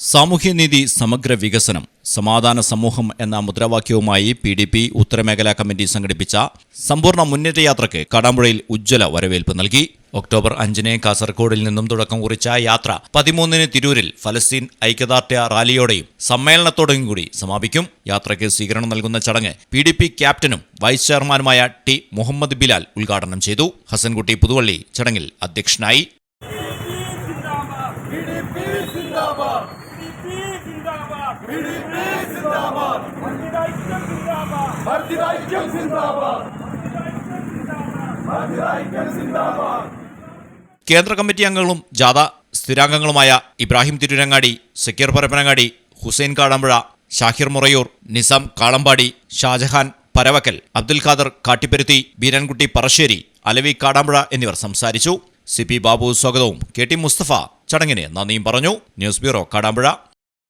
സാമൂഹ്യനീതി സമഗ്ര വികസനം സമാധാന സമൂഹം എന്ന മുദ്രാവാക്യവുമായി പി ഡി പി ഉത്തരമേഖലാ കമ്മിറ്റി സംഘടിപ്പിച്ച സമ്പൂർണ മുന്നേറ്റ യാത്രയ്ക്ക് കടാമ്പുഴയിൽ ഉജ്ജ്വല വരവേൽപ്പ് നൽകി ഒക്ടോബർ അഞ്ചിന് കാസർഗോഡിൽ നിന്നും തുടക്കം കുറിച്ച യാത്ര പതിമൂന്നിന് തിരൂരിൽ ഫലസ്തീൻ ഐക്യദാർഢ്യ റാലിയോടെയും സമ്മേളനത്തോടെയും കൂടി സമാപിക്കും യാത്രയ്ക്ക് സ്വീകരണം നൽകുന്ന ചടങ്ങ് പി ഡി പി ക്യാപ്റ്റനും വൈസ് ചെയർമാനുമായ ടി മുഹമ്മദ് ബിലാൽ ഉദ്ഘാടനം ചെയ്തു ഹസൻകുട്ടി പുതുവള്ളി ചടങ്ങിൽ അധ്യക്ഷനായി കേന്ദ്ര കമ്മിറ്റി അംഗങ്ങളും ജാഥ സ്ഥിരാംഗങ്ങളുമായ ഇബ്രാഹിം തിരുരങ്ങാടി സക്കീർ പരപ്പനങ്ങാടി ഹുസൈൻ കാടമ്പുഴ ഷാഹിർ മുറയൂർ നിസാം കാളമ്പാടി ഷാജഹാൻ പരവക്കൽ അബ്ദുൽ ഖാദർ കാട്ടിപ്പരുത്തി ബീരൻകുട്ടി പറശ്ശേരി അലവി കാടാമ്പുഴ എന്നിവർ സംസാരിച്ചു. സി പി ബാബു സ്വാഗതവും. കെ ടി മുസ്തഫ ചടങ്ങിന് നന്ദിയും പറഞ്ഞു. News bureau Kadampuzha.